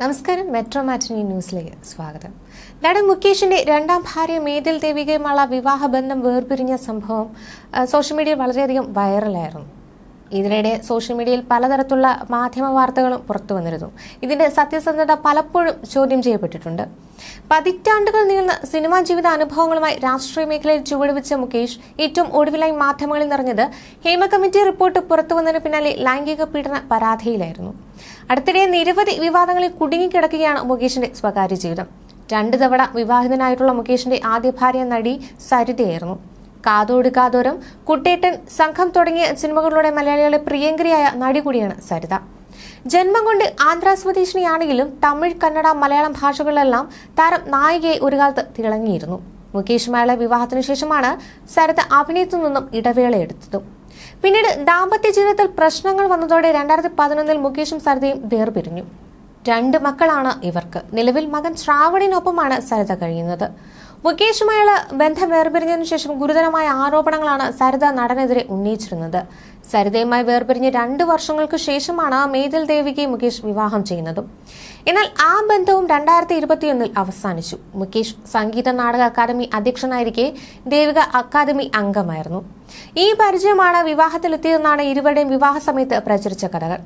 നമസ്കാരം മെട്രോ മാറ്റിനി ന്യൂസിലേക്ക് സ്വാഗതം. നടൻ മുകേഷിന്റെ രണ്ടാം ഭാര്യ മേതിൽ ദേവികയുമുള്ള വിവാഹബന്ധം വേർപിരിഞ്ഞ സംഭവം സോഷ്യൽ മീഡിയയിൽ വളരെയധികം വൈറലായിരുന്നു. ഇതിനിടെ സോഷ്യൽ മീഡിയയിൽ പലതരത്തിലുള്ള മാധ്യമ വാർത്തകളും പുറത്തു വന്നിരുന്നു. ഇതിന്റെ സത്യസന്ധത പലപ്പോഴും ചോദ്യം ചെയ്യപ്പെട്ടിട്ടുണ്ട്. പതിറ്റാണ്ടുകൾ നീളുന്ന സിനിമാ ജീവിത അനുഭവങ്ങളുമായി രാഷ്ട്രീയ മേഖലയിൽ ചുവടുവെച്ച മുകേഷ് ഏറ്റവും ഒടുവിലായി മാധ്യമങ്ങളിൽ നിറഞ്ഞത് ഹേമ കമ്മിറ്റി റിപ്പോർട്ട് പുറത്തു വന്നതിന് പിന്നാലെ ലൈംഗിക പീഡന പരാതിയിലായിരുന്നു. അടുത്തിടെ നിരവധി വിവാദങ്ങളിൽ കുടുങ്ങിക്കിടക്കുകയാണ് മുകേഷിന്റെ സ്വകാര്യ ജീവിതം. രണ്ടു തവണ വിവാഹിതനായിട്ടുള്ള മുകേഷിന്റെ ആദ്യ ഭാര്യ നടി സരിതയായിരുന്നു. കാതോട് കാതോരം കുട്ടേട്ടൻ സംഘം തുടങ്ങിയ സിനിമകളിലൂടെ മലയാളികളെ പ്രിയങ്കരിയായ നടി കൂടിയാണ് സരിത. ജന്മം കൊണ്ട് ആന്ധ്ര സ്വദേശിനിയാണെങ്കിലും തമിഴ് കന്നഡ മലയാളം ഭാഷകളിലെല്ലാം താരം നായികയെ ഒരു കാലത്ത് തിളങ്ങിയിരുന്നു. മുകേഷ് മുകേഷുമായുള്ള വിവാഹത്തിനു ശേഷമാണ് സരിത അഭിനയത്തിൽ നിന്നും ഇടവേള എടുത്തത്. പിന്നീട് ദാമ്പത്യ ജീവിതത്തിൽ പ്രശ്നങ്ങൾ വന്നതോടെ രണ്ടായിരത്തി പതിനൊന്നിൽ മുകേഷും സരിതയും വേർപിരിഞ്ഞു. രണ്ട് മക്കളാണ് ഇവർക്ക്. നിലവിൽ മകൻ ശ്രാവണിനൊപ്പമാണ് സരിത കഴിയുന്നത്. മുകേഷുമായുള്ള ബന്ധം വേർപിരിഞ്ഞതിനു ശേഷം ഗുരുതരമായ ആരോപണങ്ങളാണ് സരിത നടനെതിരെ ഉന്നയിച്ചിരുന്നത്. സരിതയുമായി വേർപിരിഞ്ഞ് രണ്ട് വർഷങ്ങൾക്ക് ശേഷമാണ് മേതിൽ ദേവിക്ക് മുകേഷ് വിവാഹം ചെയ്യുന്നതും. എന്നാൽ ആ ബന്ധവും രണ്ടായിരത്തി ഇരുപത്തിയൊന്നിൽ അവസാനിച്ചു. മുകേഷ് സംഗീത നാടക അക്കാദമി അധ്യക്ഷനായിരിക്കെ ദേവിക അക്കാദമി അംഗമായിരുന്നു. ഈ പരിചയമാണ് വിവാഹത്തിലെത്തിയതെന്നാണ് ഇരുവരുടെയും വിവാഹ സമയത്ത് പ്രചരിച്ച കഥകൾ.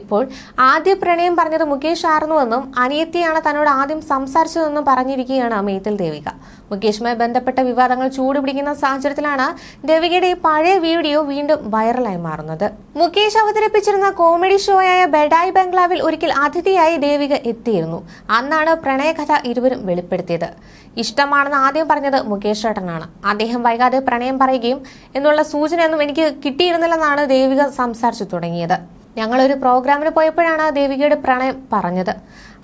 ഇപ്പോൾ ആദ്യ പ്രണയം പറഞ്ഞത് മുകേഷ് ആയിരുന്നുവെന്നും അനിയത്തിയാണ് തന്നോട് ആദ്യം സംസാരിച്ചതെന്നും പറഞ്ഞിരിക്കുകയാണ് മേത്തിൽ ദേവിക. മുകേഷുമായി ബന്ധപ്പെട്ട വിവാദങ്ങൾ ചൂടുപിടിക്കുന്ന സാഹചര്യത്തിലാണ് ദേവികയുടെ ഈ പഴയ വീഡിയോ വീണ്ടും വൈറലായി മാറുന്നത്. മുകേഷ് അവതരിപ്പിച്ചിരുന്ന കോമഡി ഷോയായ ബെഡായി ബംഗ്ലാവിൽ ഒരിക്കൽ അതിഥിയായി ദേവിക എത്തിയിരുന്നു. അന്നാണ് പ്രണയകഥ ഇരുവരും വെളിപ്പെടുത്തിയത്. ഇഷ്ടമാണെന്ന് ആദ്യം പറഞ്ഞത് മുകേഷ് ഏട്ടനാണ്. അദ്ദേഹം വൈകാതെ പ്രണയം പറയുകയും എന്നുള്ള സൂചനയൊന്നും എനിക്ക് കിട്ടിയിരുന്നില്ലെന്നാണ് ദേവിക സംസാരിച്ചു തുടങ്ങിയത്. ഞങ്ങളൊരു പ്രോഗ്രാമിന് പോയപ്പോഴാണ് ആ ദേവികയുടെ പ്രണയം പറഞ്ഞത്.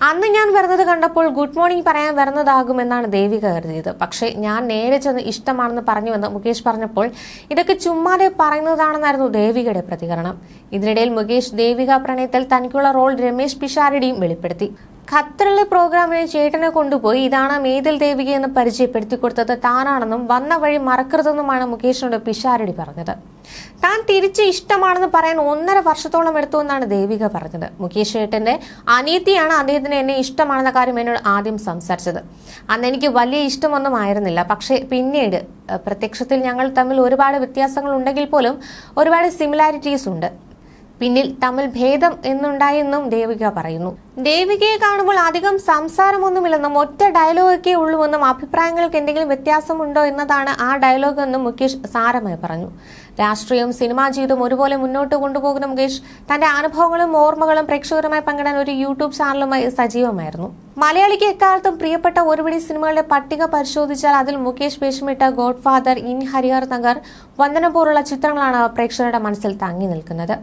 അന്ന് ഞാൻ വരുന്നത് കണ്ടപ്പോൾ ഗുഡ് മോർണിംഗ് പറയാൻ വരുന്നതാകുമെന്നാണ് ദേവിക കരുതിയത്. പക്ഷേ ഞാൻ നേരെ ചെന്ന് ഇഷ്ടമാണെന്ന് പറഞ്ഞുവെന്ന് മുകേഷ് പറഞ്ഞപ്പോൾ ഇതൊക്കെ ചുമ്മാതെ പറയുന്നതാണെന്നായിരുന്നു ദേവികയുടെ പ്രതികരണം. ഇതിനിടയിൽ മുകേഷ് ദേവിക പ്രണയത്തിൽ തനിക്കുള്ള റോൾ രമേശ് പിഷാരടിയും വെളിപ്പെടുത്തി. ഖത്തറിലെ പ്രോഗ്രാമിന് ചേട്ടനെ കൊണ്ടുപോയി. ഇതാണ് മേതിൽ ദേവിക എന്ന് പരിചയപ്പെടുത്തി കൊടുത്തത്. താനാണെന്നും വന്ന വഴി മറക്കരുതെന്നുമാണ് മുകേഷിനോട് പിഷാരടി പറഞ്ഞത്. താൻ തിരിച്ച് ഇഷ്ടമാണെന്ന് പറയാൻ ഒന്നര വർഷത്തോളം എടുത്തു എന്നാണ് ദേവിക പറഞ്ഞത്. മുകേഷ് ഏട്ടന്റെ അനീതിയാണ് അദ്ദേഹത്തിന് എന്നെ ഇഷ്ടമാണെന്ന കാര്യം എന്നോട് ആദ്യം സംസാരിച്ചത്. അന്ന് എനിക്ക് വലിയ ഇഷ്ടമൊന്നും ആയിരുന്നില്ല. പക്ഷേ പിന്നീട് പ്രത്യക്ഷത്തിൽ ഞങ്ങൾ തമ്മിൽ ഒരുപാട് വ്യത്യാസങ്ങൾ ഉണ്ടെങ്കിൽ പോലും ഒരുപാട് സിമിലാരിറ്റീസ് ഉണ്ട്. പിന്നിൽ തമ്മിൽ ഭേദം എന്നുണ്ടായെന്നും ദേവിക പറയുന്നു. ദേവികയെ കാണുമ്പോൾ അധികം സംസാരമൊന്നുമില്ലെന്നും ഒറ്റ ഡയലോഗൊക്കെ ഉള്ളുവെന്നും അഭിപ്രായങ്ങൾക്ക് എന്തെങ്കിലും വ്യത്യാസമുണ്ടോ എന്നതാണ് ആ ഡയലോഗ് എന്നും മുകേഷ് സാരമായി പറഞ്ഞു. രാഷ്ട്രീയവും സിനിമാ ജീവിതവും ഒരുപോലെ മുന്നോട്ട് കൊണ്ടുപോകുന്ന മുകേഷ് തന്റെ അനുഭവങ്ങളും ഓർമ്മകളും പ്രേക്ഷകരുമായി പങ്കിടാൻ ഒരു യൂട്യൂബ് ചാനലുമായി സജീവമായിരുന്നു. മലയാളിക്ക് എക്കാലത്തും പ്രിയപ്പെട്ട ഒരുപിടി സിനിമകളുടെ പട്ടിക പരിശോധിച്ചാൽ അതിൽ മുകേഷ് വേഷമിട്ട ഗോഡ്ഫാദർ ഇൻ ഹരിഹർ നഗർ വന്ദനം പോലുള്ള ചിത്രങ്ങളാണ് പ്രേക്ഷകരുടെ മനസ്സിൽ തങ്ങി നിൽക്കുന്നത്.